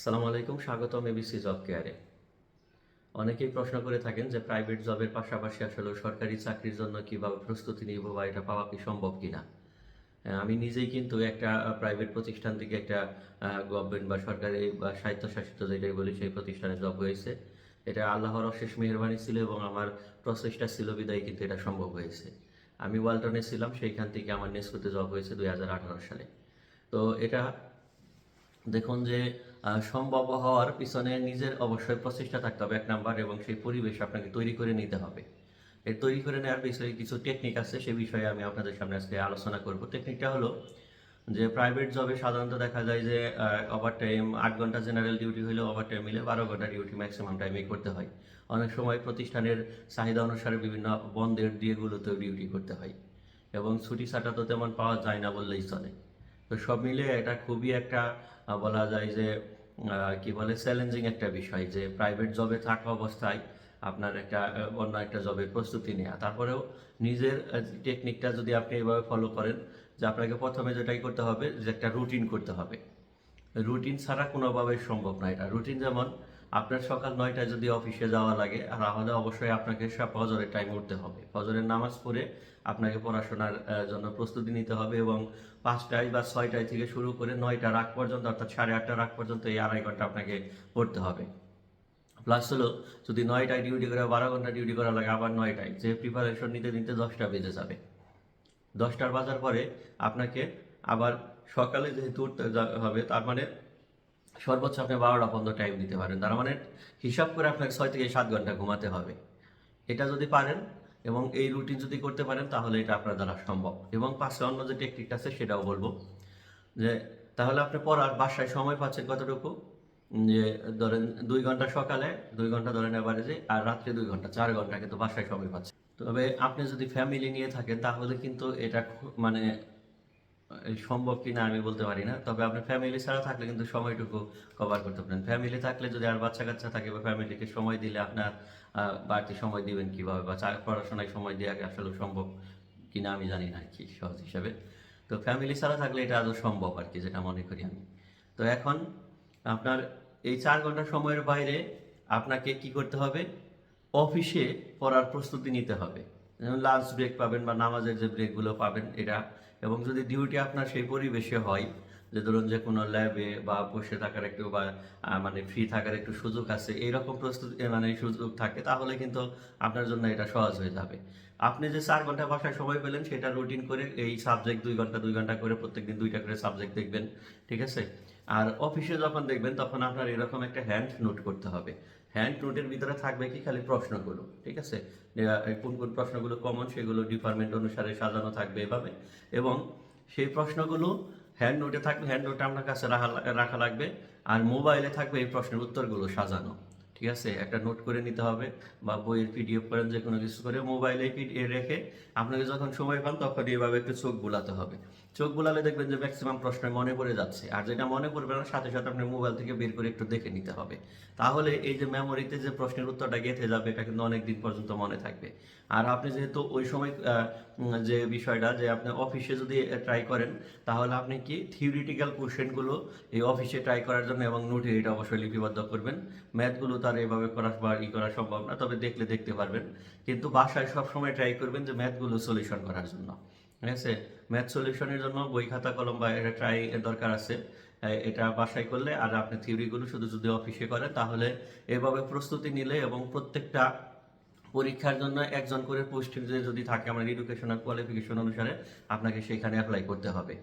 আসসালামু আলাইকুম, স্বাগতম এবিসি জব কেয়ারে। অনেকেই প্রশ্ন করে থাকেন যে প্রাইভেট জবের পাশাপাশি আসলে সরকারি চাকরির জন্য কীভাবে প্রস্তুতি নিব বা এটা পাওয়া কি সম্ভব কিনা। আমি নিজেই কিন্তু একটা প্রাইভেট প্রতিষ্ঠান থেকে একটা গভর্নমেন্ট বা সরকারি, বা স্বায়ত্তশাসিত যেটাই বলি সেই প্রতিষ্ঠানে জব হয়েছে। এটা আল্লাহর অশেষ মেহরবানি ছিল এবং আমার প্রচেষ্টা ছিল বিদায় কিন্তু এটা সম্ভব হয়েছে। আমি ওয়ালটনে ছিলাম, সেইখান থেকে আমার নেস্কোতে জব হয়েছে দু হাজার আঠারো সালে। তো এটা দেখুন যে সম্ভব হওয়ার পিছনে নিজের অবশ্যই প্রচেষ্টা থাকতে হবে, এক নাম্বার, এবং সেই পরিবেশ আপনাকে তৈরি করে নিতে হবে। এই তৈরি করে নেওয়ার বিষয়ে কিছু টেকনিক আছে, সে বিষয়ে আমি আপনাদের সামনে আজকে আলোচনা করব। টেকনিকটা হলো যে প্রাইভেট জবে সাধারণত দেখা যায় যে ওভার টাইম আট ঘণ্টা জেনারেল ডিউটি হলে ওভার টাইম মিলে বারো ঘণ্টা ডিউটি ম্যাক্সিমাম টাইমে করতে হয়। অনেক সময় প্রতিষ্ঠানের চাহিদা অনুসারে বিভিন্ন বন্ধের দিয়েগুলোতেও ডিউটি করতে হয়, এবং ছুটি ছাটা তো তেমন পাওয়া যায় না বললেই চলে। তো সব মিলে এটা খুবই একটা বলা যায় যে কি বলে চ্যালেঞ্জিং একটা বিষয় যে প্রাইভেট জবে থাকা অবস্থায় আপনার একটা অন্য একটা জবের প্রস্তুতি নেওয়া তারপরেও নিজের টেকনিকটা যদি আপনি এভাবে ফলো করেন যে আপনাকে প্রথমে যেটাই করতে হবে যে একটা রুটিন করতে হবে। রুটিন ছাড়া কোনোভাবেই সম্ভব না এটা। রুটিন যেমন আপনার সকাল নয়টায় যদি অফিসে যাওয়া লাগে, তাহলে অবশ্যই আপনাকে ফজরের টাইম উঠতে হবে। ফজরের নামাজ পড়ে আপনাকে পড়াশোনার জন্য প্রস্তুতি নিতে হবে এবং পাঁচটায় বা ছয়টায় থেকে শুরু করে নয়টা আগ পর্যন্ত, অর্থাৎ সাড়ে আটটা আগ পর্যন্ত এই আড়াই ঘণ্টা আপনাকে পড়তে হবে। প্লাস হলো, যদি নয়টায় ডিউটি করে, বারো ঘণ্টা ডিউটি করা লাগে, আবার নয়টায়। যে প্রিপারেশন নিতে নিতে দশটা বেজে যাবে। দশটার বাজার পরে আপনাকে আবার সকালে যেহেতু উঠতে হবে, তার মানে সর্বোচ্চ আপনি বারোটা পর্যন্ত টাইম দিতে পারেন। তার মানে হিসাব করে আপনাকে ছয় থেকে সাত ঘণ্টা ঘুমাতে হবে। এটা যদি পারেন এবং এই রুটিন যদি করতে পারেন, তাহলে এটা আপনার দ্বারা সম্ভব। এবং পাশে অন্য যে টেকনিক আছে, সেটাও বলব। যে তাহলে আপনি পড়ার বাসায় সময় পাচ্ছেন কতটুকু? যে ধরেন দুই ঘণ্টা সকালে, দুই ঘণ্টা ধরেন এভারেজে আর রাত্রে দুই ঘণ্টা, চার ঘণ্টা কিন্তু বাসায় সময় পাচ্ছে তবে আপনি যদি ফ্যামিলি নিয়ে থাকেন, তাহলে কিন্তু এটা মানে সম্ভব কিনা আমি বলতে পারি না। তবে আপনি ফ্যামিলি ছাড়া থাকলে কিন্তু সময়টুকু কভার করতে পারেন। ফ্যামিলি থাকলে যদি আর বাচ্চা কাচ্চা থাকে বা ফ্যামিলিকে সময় দিলে আপনার বাড়তি সময় দিবেন কীভাবে বা পড়াশোনায় সময় দেওয়া আসলে সম্ভব কিনা আমি জানি না আর কি সহজ হিসাবে। তো ফ্যামিলি ছাড়া থাকলে এটা আদৌ সম্ভব আর কি যেটা মনে করি আমি। তো এখন আপনার এই চার ঘণ্টা সময়ের বাইরে আপনাকে কি করতে হবে? অফিসে পড়ার প্রস্তুতি নিতে হবে। লাঞ্চ ব্রেক পাবেন বা নামাজের যে ব্রেকগুলো পাবেন এটা। এবং যদি ডিউটি আপনার সেই পরিবেশে হয়, যে ধরুন যে কোনো ল্যাবে বা বসে থাকার একটু বা মানে ফ্রি থাকার একটু সুযোগ আছে, এইরকম প্রস্তুতি মানে সুযোগ থাকে, তাহলে কিন্তু আপনার জন্য এটা সহজ হয়ে যাবে। আপনি যে চার ঘণ্টা বাসায় সময় পেলেন, সেটা রুটিন করে এই সাবজেক্ট দুই ঘণ্টা দুই ঘণ্টা করে প্রত্যেকদিন দুইটা করে সাবজেক্ট দেখবেন, ঠিক আছে? আর অফিসে যখন দেখবেন, তখন আপনার এরকম একটা হ্যান্ড নোট করতে হবে। হ্যান্ড নোটের ভিতরে থাকবে কি? খালি প্রশ্নগুলো, ঠিক আছে? কোন কোন প্রশ্নগুলো কমন সেগুলো ডিপার্টমেন্ট অনুসারে সাজানো থাকবে এভাবে। এবং সেই প্রশ্নগুলো হ্যান্ড নোটে থাকবে হ্যান্ড নোটে আপনার কাছে রাখা রাখা লাগবে। আর মোবাইলে থাকবে এই প্রশ্নের উত্তরগুলো সাজানো। ঠিক আছে? একটা নোট করে নিতে হবে বা বইয়ের পিডিএফ করেন যে কোনো কিছু করে মোবাইলে রেখে আপনাকে যখন সময় পান, তখন এইভাবে একটু চোখ বুলাতে হবে। চোখ বুলালে দেখবেন যে ম্যাক্সিমাম প্রশ্ন মনে পড়ে যাচ্ছে। আর যেটা মনে পড়বে না, সাথে সাথে আপনি মোবাইল থেকে বের করে একটু দেখে নিতে হবে। তাহলে এই যে মেমোরিতে যে প্রশ্নের উত্তরটা গেঁথে যাবে, এটা কিন্তু অনেক দিন পর্যন্ত মনে থাকবে। আর আপনি যেহেতু ওই সময় যে বিষয়টা যে আপনি অফিসে যদি ট্রাই করেন, তাহলে আপনি কি থিওরিটিক্যাল কোশ্চেনগুলো এই অফিসে ট্রাই করার জন্য এবং নোটে এটা অবশ্যই লিপিবদ্ধ করবেন। ম্যাথগুলো তার এভাবে করা বা ই করা সম্ভব না, তবে দেখলে দেখতে পারবেন। কিন্তু বাসায় সবসময় ট্রাই করবেন যে ম্যাথগুলো সলিউশন করার জন্য। ঠিক আছে? ম্যাথ সলিউশনের জন্য বই, খাতা, কলম বা এটা ট্রাই দরকার আছে। এটা বাসায় করলে আর আপনি থিওরিগুলো শুধু যদি অফিসে করেন, তাহলে এভাবে প্রস্তুতি নিলে এবং প্রত্যেকটা পরীক্ষার জন্য একজন করে পোস্ট যদি থাকে আমাদের এডুকেশনাল কোয়ালিফিকেশন অনুসারে, আপনাকে সেখানে অ্যাপ্লাই করতে হবে।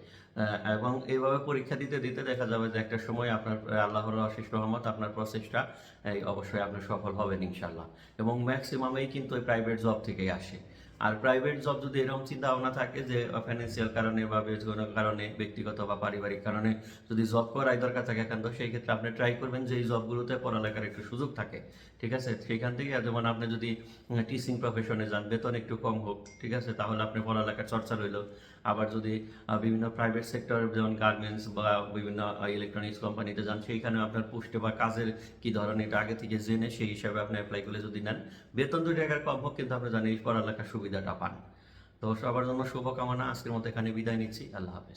এবং এইভাবে পরীক্ষা দিতে দিতে দেখা যাবে যে একটা সময় আপনার আল্লাহর আশিস রহমত, আপনার প্রসেসটা অবশ্যই আপনি সফল হবেন ইনশাল্লাহ এবং ম্যাক্সিমামেই কিন্তু প্রাইভেট জব থেকেই আসে। আর প্রাইভেট জব যদি এরকম চিন্তা ভাবনা থাকে যে ফাইন্যান্সিয়াল কারণে বা কোনো কারণে, ব্যক্তিগত বা পারিবারিক কারণে যদি জব করাই দরকার থাকে একান্ত সেই ক্ষেত্রে আপনি ট্রাই করবেন যে, এই জবগুলোতে পড়ালেখার একটু সুযোগ থাকে। ঠিক আছে? সেখান থেকে যেমন আপনি যদি টিচিং প্রফেশনে যান, বেতন একটু কম হোক, ঠিক আছে? তাহলে আপনি পড়ালেখার চর্চা রইল। আবার যদি বিভিন্ন প্রাইভেট সেক্টর যেমন গার্মেন্টস বা বিভিন্ন ইলেকট্রনিক্স কোম্পানিতে যান সেইখানে আপনার পোস্টে বা কাজের কি ধরনের এটা আগে থেকে জেনে সেই হিসাবে আপনি অ্যাপ্লাই করলে যদি নেন, বেতন দুই টাকার কম হোক, কিন্তু আপনি জানেন এই পড়ালেখার সুবিধাটা পান। তো সবার জন্য শুভকামনা আজকের মতো এখানে বিদায় নিচ্ছি। আল্লাহ হাফেজ।